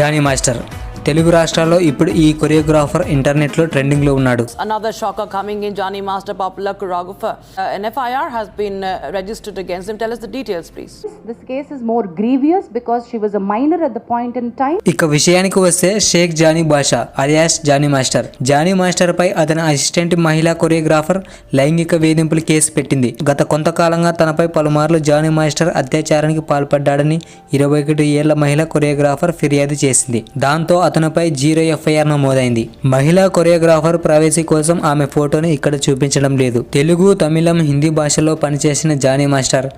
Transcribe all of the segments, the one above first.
Johnny master. Telugu రాష్ట్రాల్లో ఇప్పుడు ఈ కొరియోగ్రాఫర్ ఇంటర్నెట్లో ట్రెండింగ్లో ఉన్నాడు another shock coming in Jani Master popular రాఘఫ an FIR has been registered against him tell us the details please. This case is more grievous ఇక విషయానికి వస్తే Shaik Jani Basha alias Jani Master. Jani Master పై అతని assistant మహిళా choreographer లైంగిక వేధింపులు case పెట్టింది. గత కొంతకాలంగా తనపై పలుమార్లు జానీ మాస్టర్ అత్యాచారానికి పాల్పడ్డాడని ఇరవై ఒకటి ఏళ్ళ మహిళా కొరియోగ్రాఫర్ ఫిర్యాదు చేసింది. దాంతో అతను అతనిపై జీరో ఎఫ్ఐఆర్ నమోదైంది. మహిళా కొరియోగ్రాఫర్ ప్రవేశీ కోసం ఆమె ఫోటోని ఇక్కడ చూపించడం లేదు. తెలుగు తమిళం హిందీ భాషలో పనిచేసిన Jani Master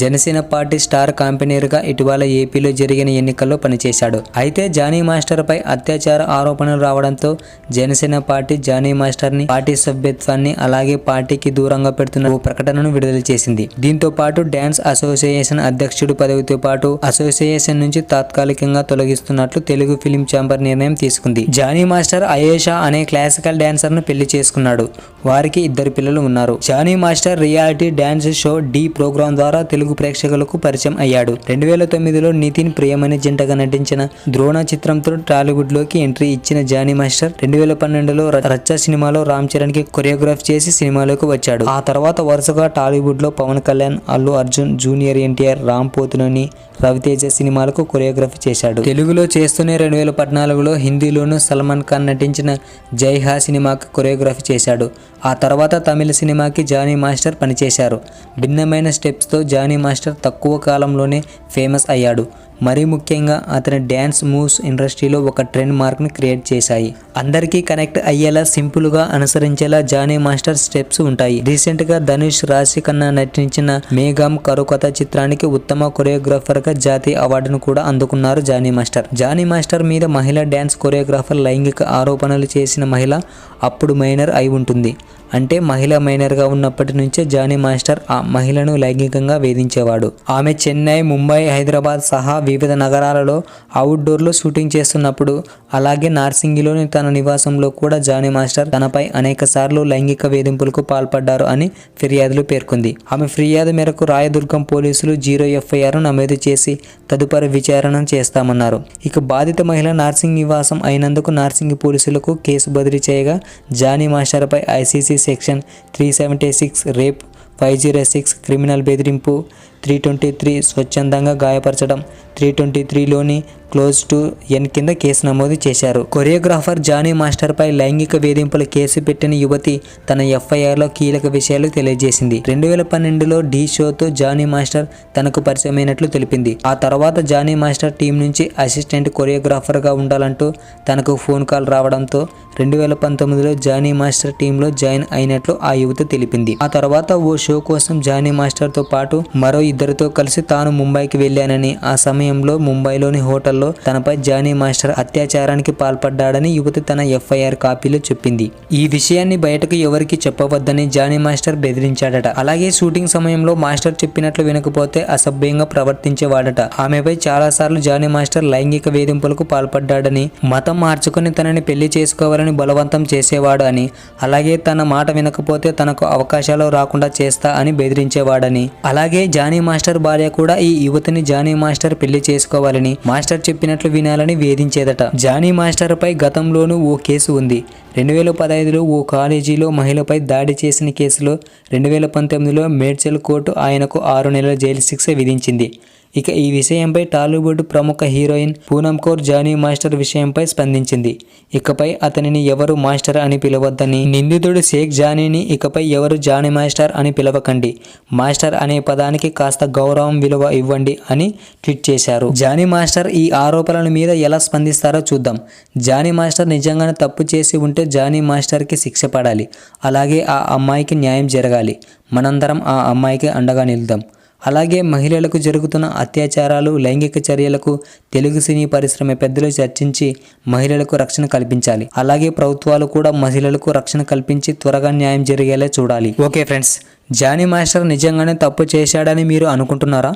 Janasena party star కాంపెనీర్గా ఇటీవల ఏపీలో జరిగిన ఎన్నికల్లో పనిచేశాడు. అయితే జానీ మాస్టర్ పై అత్యాచార ఆరోపణలు రావడంతో జనసేన పార్టీ జానీ మాస్టర్ని పార్టీ సభ్యత్వాన్ని అలాగే పార్టీకి దూరంగా పెడుతున్న ఓ ప్రకటనను విడుదల చేసింది. దీంతో పాటు డాన్స్ అసోసియేషన్ అధ్యక్షుడు పదవితో పాటు అసోసియేషన్ నుంచి తాత్కాలికంగా తొలగిస్తున్నట్లు తెలుగు ఫిలిం ఛాంబర్ నిర్ణయం తీసుకుంది. జానీ మాస్టర్ అయేషా అనే క్లాసికల్ డాన్సర్ను పెళ్ళి చేసుకున్నాడు. వారికి ఇద్దరు పిల్లలు ఉన్నారు. Jani Master reality dance show D programme ద్వారా తెలుగు ప్రేక్షకులకు పరిచయం అయ్యాడు. రెండు వేల తొమ్మిదిలో నితిన్ ప్రియమణి జంటగా నటించిన ద్రోణ చిత్రంతో టాలీవుడ్లోకి ఎంట్రీ ఇచ్చిన జానీ మాస్టర్ రెండు వేల పన్నెండులో రచ్చ సినిమాలో రామ్ చరణ్కి కొరియోగ్రాఫ్ చేసి సినిమాలోకి వచ్చాడు. ఆ తర్వాత వరుసగా టాలీవుడ్లో పవన్ కళ్యాణ్ అల్లు అర్జున్ జూనియర్ ఎన్టీఆర్ రామ్ పోతునని రవితేజ సినిమాలకు కొరియోగ్రఫీ చేశాడు. తెలుగులో చేస్తూనే రెండు వేల పద్నాలుగులో హిందీలోనూ సల్మాన్ ఖాన్ నటించిన జై హా సినిమాకి కొరియోగ్రఫీ చేశాడు. ఆ తర్వాత తమిళ సినిమాకి జానీ మాస్టర్ పనిచేశారు. భిన్నమైన స్టెప్స్తో జానీ మాస్టర్ తక్కువ కాలంలోనే ఫేమస్ అయ్యాడు. మరీ ముఖ్యంగా అతని డ్యాన్స్ మూవ్స్ ఇండస్ట్రీలో ఒక ట్రెండ్ మార్క్ని క్రియేట్ చేశాయి. అందరికీ కనెక్ట్ అయ్యేలా సింపుల్గా అనుసరించేలా జానీ మాస్టర్ స్టెప్స్ ఉంటాయి. రీసెంట్గా ధనుష్ రాశి కన్నా నటించిన మేఘం కరుకథ చిత్రానికి ఉత్తమ కొరియోగ్రాఫర్గా జాతీయ అవార్డును కూడా అందుకున్నారు జానీ మాస్టర్. జానీ మాస్టర్ మీద మహిళా డ్యాన్స్ కొరియోగ్రాఫర్ లైంగిక ఆరోపణలు చేసిన మహిళ అప్పుడు మైనర్ అయి ఉంటుంది. అంటే మహిళ మైనర్గా ఉన్నప్పటి నుంచే జానీ మాస్టర్ ఆ మహిళను లైంగికంగా వేధించేవాడు. ఆమె చెన్నై ముంబై హైదరాబాద్ సహా వివిధ నగరాలలో అవుట్డోర్లో షూటింగ్ చేస్తున్నప్పుడు అలాగే నార్సింగిలోని తన నివాసంలో కూడా జానీ మాస్టర్ తనపై అనేక సార్లు లైంగిక వేధింపులకు పాల్పడ్డారు అని ఫిర్యాదులు పేర్కొంది. ఆమె ఫిర్యాదు మేరకు రాయదుర్గం పోలీసులు జీరో ఎఫ్ఐఆర్ నమోదు చేసి తదుపరి విచారణ చేస్తామన్నారు. ఇక బాధిత మహిళ నార్సింగ్ నివాసం అయినందుకు నార్సింగ్ పోలీసులకు కేసు బదిలీ చేయగా Johnny మాస్టర్పై ICC section three seventy six rape five zero six criminal బెదిరింపు త్రీ ట్వంటీ త్రీ స్వచ్ఛందంగా గాయపరచడం త్రీ ట్వంటీ త్రీలోని క్లోజ్ టు ఎన్ కింద కేసు నమోదు చేశారు. కొరియోగ్రాఫర్ జానీ మాస్టర్పై లైంగిక వేధింపుల కేసు పెట్టిన యువతి తన ఎఫ్ఐఆర్లో కీలక విషయాలు తెలియజేసింది. రెండు వేల పన్నెండులో ఢీ షోతో జానీ మాస్టర్ తనకు పరిచయమైనట్లు తెలిపింది. ఆ తర్వాత జానీ మాస్టర్ టీం నుంచి అసిస్టెంట్ కొరియోగ్రాఫర్గా ఉండాలంటూ తనకు ఫోన్ కాల్ రావడంతో రెండు వేల పంతొమ్మిదిలో జానీ మాస్టర్ టీంలో జాయిన్ అయినట్లు ఆ యువతి తెలిపింది. ఆ తర్వాత ఓ షో కోసం జానీ మాస్టర్తో పాటు మరో ఇద్దరితో కలిసి తాను ముంబైకి వెళ్ళానని ఆ సమయంలో ముంబైలోని హోటల్లో తనపై జానీ మాస్టర్ అత్యాచారానికి పాల్పడ్డాడని యువతి తన ఎఫ్ఐఆర్ కాపీలో చెప్పింది. ఈ విషయాన్ని బయటకు ఎవరికి చెప్పవద్దని జానీ మాస్టర్ బెదిరించాడట. అలాగే షూటింగ్ సమయంలో మాస్టర్ చెప్పినట్లు వినకపోతే అసభ్యంగా ప్రవర్తించేవాడట. ఆమెపై చాలాసార్లు జానీ మాస్టర్ లైంగిక వేధింపులకు పాల్పడ్డాడని మతం మార్చుకుని తనని పెళ్ళి చేసుకోవాలని బలవంతం చేసేవాడు అని అలాగే తన మాట వినకపోతే తనకు అవకాశాలు రాకుండా చేస్తా అని బెదిరించేవాడని అలాగే జానీ మాస్టర్ భార్య కూడా ఈ యువతిని జానీ మాస్టర్ పెళ్ళి చేసుకోవాలని మాస్టర్ చెప్పినట్లు వినాలని వేధించేదట. జానీ మాస్టర్ పై గతంలోనూ ఓ కేసు ఉంది. రెండు వేల పదహైదులో ఓ కాలేజీలో మహిళపై దాడి చేసిన కేసులో రెండు వేల పంతొమ్మిదిలో మేడ్చల్ కోర్టు ఆయనకు ఆరు నెలల జైలు శిక్ష విధించింది. ఇక ఈ విషయంపై టాలీవుడ్ ప్రముఖ హీరోయిన్ పూనమ్ కౌర్ జానీ మాస్టర్ విషయంపై స్పందించింది. ఇకపై అతనిని ఎవరు మాస్టర్ అని పిలవద్దని. నిందితుడు షేక్ జానీని ఇకపై ఎవరు జానీ మాస్టర్ అని పిలవకండి. మాస్టర్ అనే పదానికి కాస్త గౌరవం విలువ ఇవ్వండి అని ట్వీట్ చేశారు. జానీ మాస్టర్ ఈ ఆరోపణల మీద ఎలా స్పందిస్తారో చూద్దాం. జానీ మాస్టర్ నిజంగానే తప్పు చేసి ఉంటే జానీ మాస్టర్కి శిక్ష పడాలి. అలాగే ఆ అమ్మాయికి న్యాయం జరగాలి. మనందరం ఆ అమ్మాయికి అండగా నిలుద్దాం. అలాగే మహిళలకు జరుగుతున్న అత్యాచారాలు లైంగిక చర్యలకు తెలుగు సినీ పరిశ్రమ పెద్దలు చర్చించి మహిళలకు రక్షణ కల్పించాలి. అలాగే ప్రభుత్వాలు కూడా మహిళలకు రక్షణ కల్పించి త్వరగా న్యాయం జరిగేలా చూడాలి. ఓకే ఫ్రెండ్స్ జానీ మాస్టర్ నిజంగానే తప్పు చేశాడని మీరు అనుకుంటున్నారా?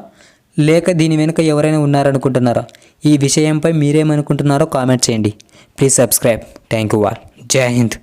లేక దీని వెనుక ఎవరైనా ఉన్నారనుకుంటున్నారా? ఈ విషయంపై మీరేమనుకుంటున్నారో కామెంట్ చేయండి. Please subscribe. Thank you all. జై హింద్